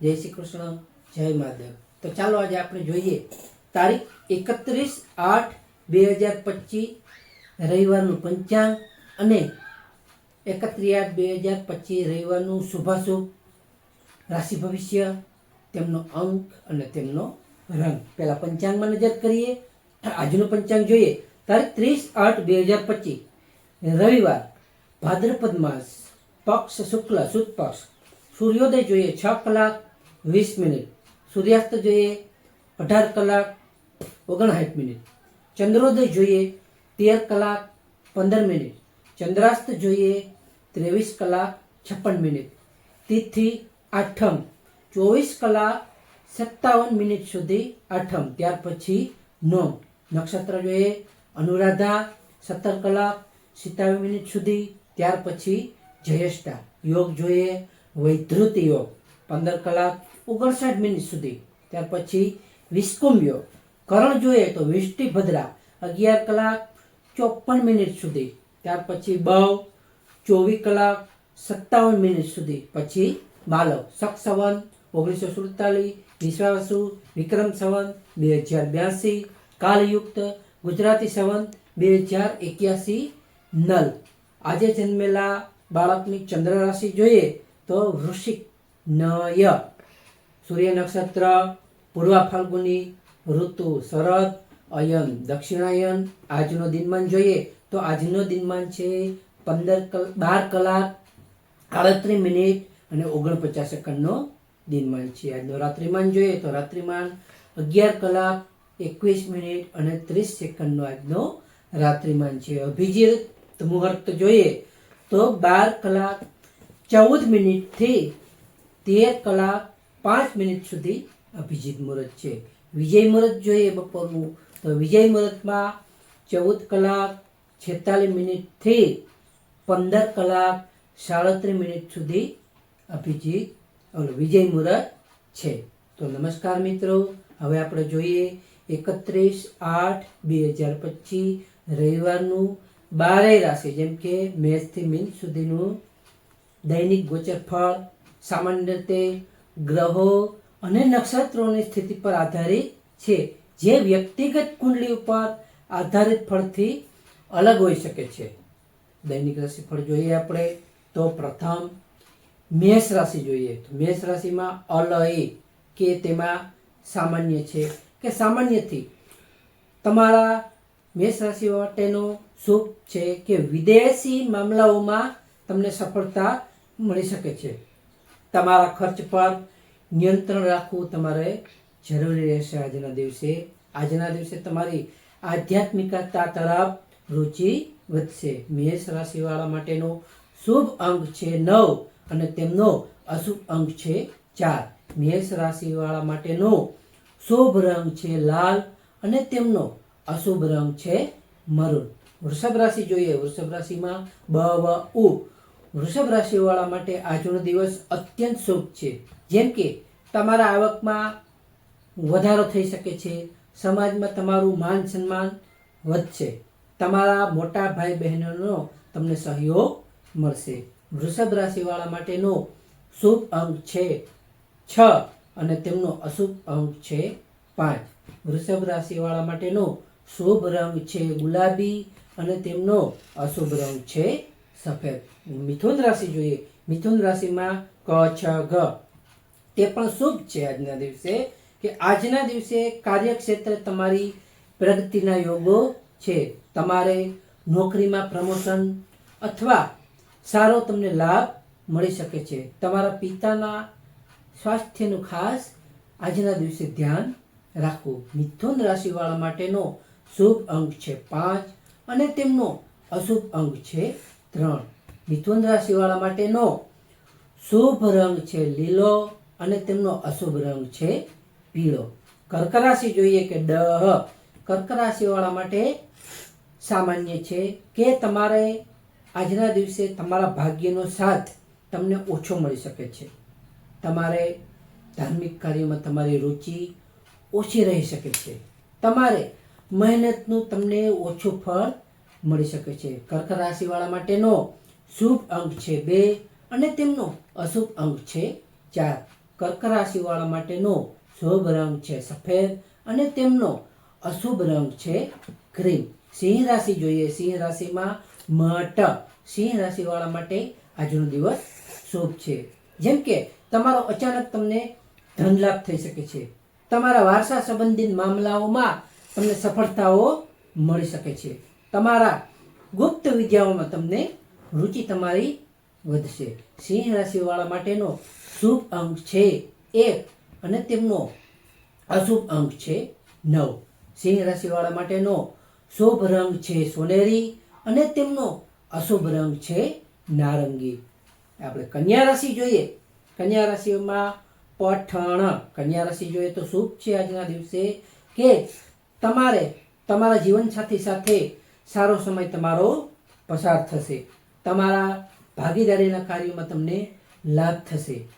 જય શ્રી કૃષ્ણ, જય મહાદેવ. તો ચાલો આજે આપણે જોઈએ તારીખ એકત્રીસ આઠ બે હજાર પચીસ, રવિવારનું પંચાંગ અને એકત્રીસ આઠ બે હજાર પચીસ રવિવારનું શુભાશુભ રાશિ ભવિષ્ય, તેમનો અંક અને તેમનો રંગ. પહેલા પંચાંગમાં નજર કરીએ આજનું પંચાંગ જોઈએ. તારીખ ત્રીસ આઠ બે હજાર પચીસ, રવિવાર, ભાદ્રપદ માસ, પક્ષ શુક્લ સુદ પક્ષ. સૂર્યોદય જોઈએ છ કલાક વીસ મિનિટ. સૂર્યાસ્ત જોઈએ અઢાર કલાક ઓગણસાઠ મિનિટ. ચંદ્રોદય જોઈએ તેર કલાક પંદર મિનિટ. ચંદ્રાસ્ત જોઈએ ત્રેવીસ કલાક છપ્પન મિનિટ. તિથિ આઠમ. ચોવીસ કલાક સત્તાવન મિનિટ સુધી આઠમ. ત્યાર પછી નોમ. નક્ષત્ર જોઈએ અનુરાધા સત્તર કલાક સિત્તાવીસ મિનિટ સુધી. ત્યાર પછી જયેષ્ઠા. યોગ જોઈએ વૈધૃત યોગ. પંદર કલાક ઓગણસાઠ મિનિટ સુધી. ત્યાર પછી વિસ્કુંભ કરણ જોઈએ તો વિષ્ટિ ભદ્રા અગિયાર કલાક ચોપન મિનિટ સુધી. ત્યાર પછી બવ ચોવીસ કલાક સત્તાવન મિનિટ સુધી. પછી માલવ, શક સંવન ઓગણીસો સુડતાલીસ, વિશ્વાસુ, વિક્રમ સંવન બે હજાર બ્યાસી, કાલયુક્ત, ગુજરાતી સંવન બે હજાર એક્યાસી, નલ. આજે જન્મેલા બાળકની ચંદ્ર રાશિ જોઈએ તો વૃશ્ચિક નય. સૂર્ય નક્ષત્ર, પૂર્વ ફાલ્ગુની ઋતુ શરદ, અયન દક્ષિણાયન, આજનો દિનમાન જોઈએ તો આજનો દિનમાન છે પંદર કલ, બાર કલાક આડત્રીસ મિનિટ અને ઓગણપચાસ સેકન્ડનો દિનમાન છે. આજનો રાત્રિમાન જોઈએ તો રાત્રિમાન અગિયાર કલાક, એકવીસ મિનિટ અને ત્રીસ સેકન્ડનો આજનો રાત્રિમાન છે. અભિજીત મુહૂર્ત જોઈએ તો બાર કલાક, ચૌદ મિનિટથી તેર કલાક પાંચ મિનિટ સુધી અભિજીત મુહૂર્ત છે. વિજય મુહૂર્ત જોઈએ બપોરનું. તો વિજય મુહૂર્તમાં ચૌદ કલાક છેતાલીસ મિનિટથી પંદર કલાક સાડત્રીસ મિનિટ સુધી અભિજીત વિજય મુહૂર્ત છે. તો નમસ્કાર મિત્રો. હવે આપણે જોઈએ એકત્રીસ આઠ બે હજાર પચીસ રવિવારનું બારેય રાશિ. જેમ કે મેષથી મીન સુધીનું દૈનિક ગોચર ફળ સામાન્ય રીતે ગ્રહો અને નક્ષત્રોની સ્થિતિ પર આધારિત છે. જે વ્યક્તિગત કુંડલી ઉપર આધારિત ફળથી અલગ હોઈ શકે છે. દૈનિક રાશિફળ જોઈએ આપણે તો પ્રથમ મેષ રાશિ જોઈએ. તો મેષ રાશિમાં અલય કે તેમાં સામાન્ય છે કે સામાન્યથી તમારા મેષ રાશિ માટેનો શુભ છે કે વિદેશી મામલાઓમાં તમને સફળતા મળી શકે છે. તમારા ખર્ચ પર નિયંત્રણ રાખવું તમારે જરૂરી રહેશે આજના દિવસે. આજના દિવસે તમારી આધ્યાત્મિકતા તરફ રુચિ વધશે. મેષ રાશિવાળા માટેનો શુભ અંક છે નવ અને તેમનો અશુભ અંક છે ચાર. મેષ રાશિવાળા માટેનો શુભ રંગ છે લાલ અને તેમનો અશુભ રંગ છે મરૂન. વૃષભ રાશિ જોઈએ. વૃષભ રાશિમાં બ ઉ વૃષભ રાશિવાળા માટે આજનો દિવસ અત્યંત શુભ છે. જેમ કે તમારા આવકમાં વધારો થઈ શકે છે, સમાજમાં તમારું માન સન્માન વધશે, તમારા મોટા ભાઈ બહેનોનો તમને સહયોગ મળશે. વૃષભ રાશિવાળા માટેનો શુભ અંક છે છ અને તેમનો અશુભ અંક છે પાંચ. વૃષભ રાશિવાળા માટેનો શુભ રંગ છે ગુલાબી અને તેમનો અશુભ રંગ છે સફેદ. મિથુન રાશિ જોઈએ. મિથુન રાશિમાં ક, છ ગ તે પણ શુભ છે આજના દિવસે કે આજના દિવસે કાર્યક્ષેત્રે તમારી પ્રગતિના યોગો છે. તમારે નોકરીમાં પ્રમોશન અથવા સારો તમને લાભ મળી શકે છે. તમારા પિતાના સ્વાસ્થ્યનું ખાસ આજના દિવસે ધ્યાન રાખવું. મિથુન રાશિવાળા માટેનો શુભ અંક છે પાંચ અને તેમનો અશુભ અંક છે ત્રણ. મિથુન રાશિવાળા માટેનો શુભ રંગ છે લીલો અને તેમનો અશુભ રંગ છે પીળો. કર્ક રાશિ જોઈએ કે ડહ. કર્ક રાશિવાળા માટે સામાન્ય છે કે તમારે આજના દિવસે તમારા ભાગ્યનો સાથ તમને ઓછો મળી શકે છે. તમારે ધાર્મિક કાર્યમાં તમારી રુચિ ઓછી રહી શકે છે. તમારે મહેનતનું તમને ઓછું ફળ મળી શકે છે. કર્ક રાશિવાળા માટેનો શુભ અંક છે બે અને તેમનો અશુભ અંક છે ચાર. કર્ક રાશિવાળા માટેનો શુભ રંગ છે સફેદ અને તેમનો અશુભ રંગ છે ક્રીમ સિંહ રાશિ જોઈએ. સિંહ રાશિમાં મટ. સિંહ રાશિવાળા માટે આજનો દિવસ શુભ છે. જેમ કે તમારો અચાનક તમને ધન લાભ થઈ શકે છે. તમારા વારસા સંબંધિત મામલાઓમાં તમને સફળતાઓ મળી શકે છે. તમારા ગુપ્ત વિદ્યાઓમાં તમને રુચિ તમારી વધશે. સિંહ રાશિવાળા માટેનો શુભ અંક છે એક અને તેમનો અશુભ અંક છે નવ. સિંહ રાશિવાળા માટેનો શુભ રંગ છે સોનેરી અને તેમનો અશુભ રંગ છે નારંગી. આપણે કન્યા રાશિ જોઈએ. કન્યા રાશિમાં પઠણ. કન્યા રાશિ જોઈએ તો શુભ છે આજના દિવસે કે તમારે તમારા જીવનસાથી સાથે સારો સમય તમારો પસાર થશે. તમારા ભાગીદારીના કાર્યોમાં તમને લાભ થશે.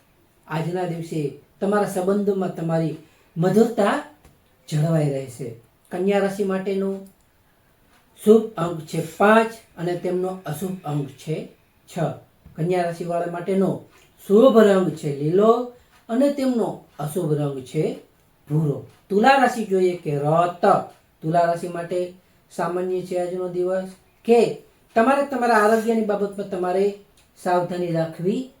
આજના દિવસે તમારા સંબંધોમાં તમારી મધુરતા જળવાઈ રહેશે. કન્યા રાશિ માટેનું શુભ અંક છે પાંચ અને તેમનો અશુભ અંક છે છ. કન્યા રાશિવાળા માટેનો શુભ રંગ છે લીલો અને તેમનો અશુભ રંગ છે ભૂરો. તુલા રાશિ જોઈએ કે રત. તુલા રાશિ માટે સામાન્ય છે આજનો દિવસ, કે તમારે તમારા આરોગ્યની બાબતમાં તમારે સાવધાની રાખવી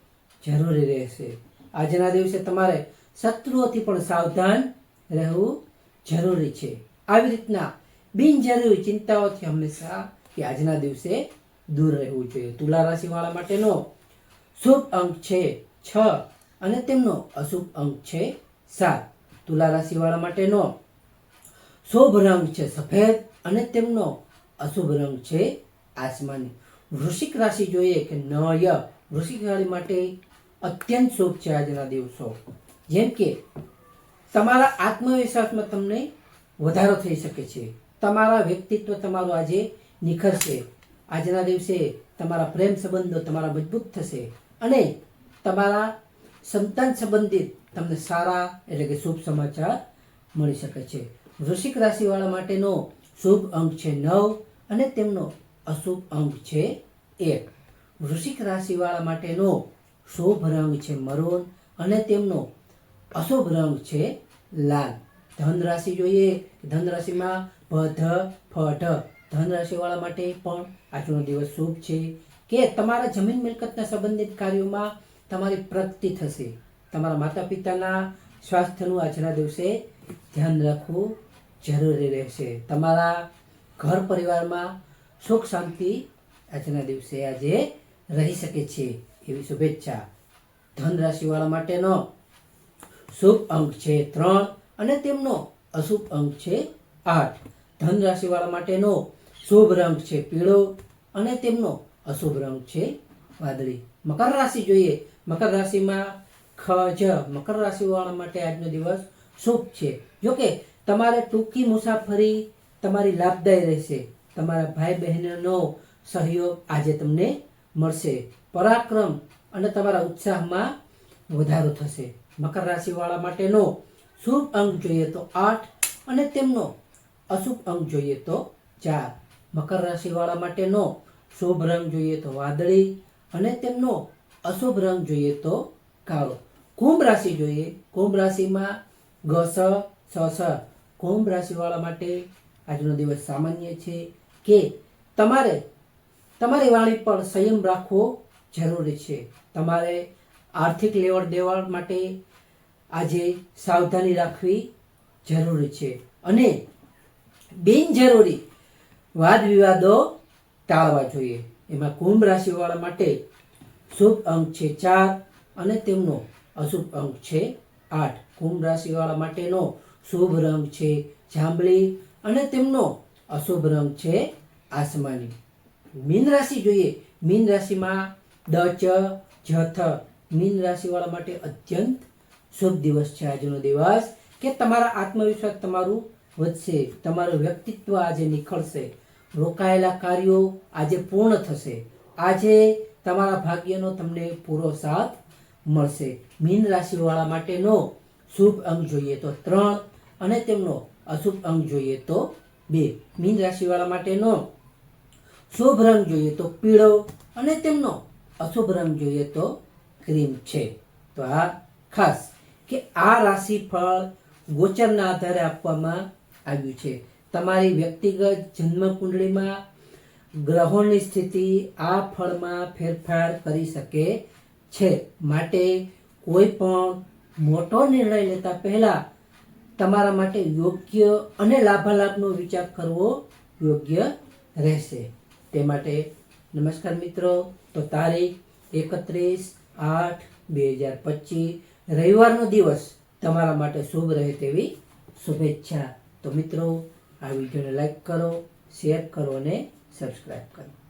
જરૂરી રહેશે. આજના દિવસે તમારે શત્રુઓથી પણ સાવધાન રહેવું જરૂરી છે. આવી રીતના બિનજરૂરી ચિંતાઓથી હંમેશા કે આજના દિવસે દૂર રહેવું જોઈએ. તુલા રાશિવાળા માટેનો શુભ અંક છે છ અને તેમનો અશુભ અંક છે સાત. તુલા રાશિવાળા માટેનો શુભ રંગ છે સફેદ. અને તેમનો અશુભ રંગ છે આસમાની. વૃશ્ચિક રાશિ જોઈએ કે નય વૃશ્ચિક રાશિ માટે અત્યંત શુભ છે આજના દિવસો. જેમ કે તમારા આત્મવિશ્વાસમાં તમને વધારો થઈ શકે છે. તમારા વ્યક્તિત્વ તમારું આજે નિખરશે આજના દિવસે તમારા પ્રેમ સંબંધો તમારા મજબૂત થશે અને તમારા સંતાન સંબંધિત તમને સારા એટલે કે શુભ સમાચાર મળી શકે છે. વૃશ્ચિક રાશિવાળા માટેનો શુભ અંક છે નવ અને તેમનો અશુભ અંક છે એક. વૃશ્ચિક રાશિવાળા માટેનો શુભ રંગ છે મરૂન અને તેમનો અશુભ રંગ છે લાલ. ધન રાશિ જોઈએ, ધન રાશિમાં ભધ ફઢ. ધન રાશિવાળા માટે પણ આજનો દિવસ શુભ છે કે તમારા જમીન મિલકતના સંબંધિત કાર્યોમાં તમારી પ્રગતિ થશે. તમારા માતા પિતાના સ્વાસ્થ્યનું આજના દિવસે ધ્યાન રાખવું જરૂરી રહેશે. તમારા ઘર પરિવારમાં સુખ શાંતિ આજના દિવસે આજે રહી શકે છે એવી શુભેચ્છા. ધન રાશિવાળા માટેનો શુભ અંક છે ત્રણ અને તેમનો અશુભ અંક છે આઠ. ધન રાશિવાળા માટેનો શુભ રંગ છે પીળો અને તેમનો અશુભ રંગ છે વાદળી. મકર રાશિ જોઈએ. મકર રાશિમાં ખજ મકર રાશિવાળા માટે આજનો દિવસ શુભ છે. જોકે તમારે ટૂંકી મુસાફરી તમારી લાભદાયી રહેશે. તમારા ભાઈ બહેનનો સહયોગ આજે તમને મળશે. પરાક્રમ અને તમારા ઉત્સાહમાં વધારો થશે. મકર રાશિવાળા માટેનો શુભ અંક જોઈએ તો આઠ અને તેમનો અશુભ અંક જોઈએ તો ચાર. મકર રાશિવાળા માટેનો શુભ રંગ જોઈએ તો વાદળી અને તેમનો અશુભ રંગ જોઈએ તો કાળો. કુંભ રાશિ જોઈએ. કુંભ રાશિમાં ગ, સ કુંભ રાશિવાળા માટે આજનો દિવસ સામાન્ય છે કે તમારે, તમારી વાણી પર સંયમ રાખવો જરૂરી છે. તમારે આર્થિક લેવડ દેવડ માટે આજે સાવધાની રાખવી જરૂરી છે. અને બિનજરૂરી વાદ વિવાદો ટાળવા જોઈએ. એમાં કુંભ રાશિવાળા માટે શુભ અંક છે ચાર અને તેમનો અશુભ અંક છે આઠ. કુંભ રાશિવાળા માટેનો શુભ રંગ છે જાંબલી અને તેમનો અશુભ રંગ છે આસમાની. મીન રાશિ જોઈએ. મીન રાશિમાં દચ જથ મીન રાશિવાળા માટે અત્યંત શુભ દિવસ છે આજનો દિવસ. કે તમારા આત્મવિશ્વાસ તમારું વધશે. તમારું વ્યક્તિત્વ આજે નિખળશે. રોકાયેલા કાર્યો આજે પૂર્ણ થશે. આજે તમારા ભાગ્યનો તમને પૂરો સાથ મળશે. મીન રાશિવાળા માટેનો શુભ અંક જોઈએ તો ત્રણ અને તેમનો અશુભ અંગ જોઈએ તો બે, મીન રાશિવાળા માટેનો શુભ રંગ જોઈએ તો પીળો અને તેમનો અશુભ રંગ જોઈએ તો ક્રીમ છે. તો આ ખાસ કે આ રાશિફળ ગોચરના આધારે આપવામાં આવ્યું છે. તમારી વ્યક્તિગત જન્મ કુંડળીમાં ગ્રહોની સ્થિતિ આ ફળમાં ફેરફાર કરી શકે છે. માટે કોઈ પણ મોટો નિર્ણય લેતા પહેલા તમારા માટે યોગ્ય અને લાભાલાભનો વિચાર કરવો યોગ્ય રહેશે. તે માટે નમસ્કાર મિત્રો. તો તારીખ એકત્રીસ આઠ બે હજાર પચીસ, રવિવારનો દિવસ તમારા માટે શુભ રહે તેવી શુભેચ્છા. તો મિત્રો આ વિડીયોને લાઈક કરો શેર કરો અને સબસ્ક્રાઈબ કરો.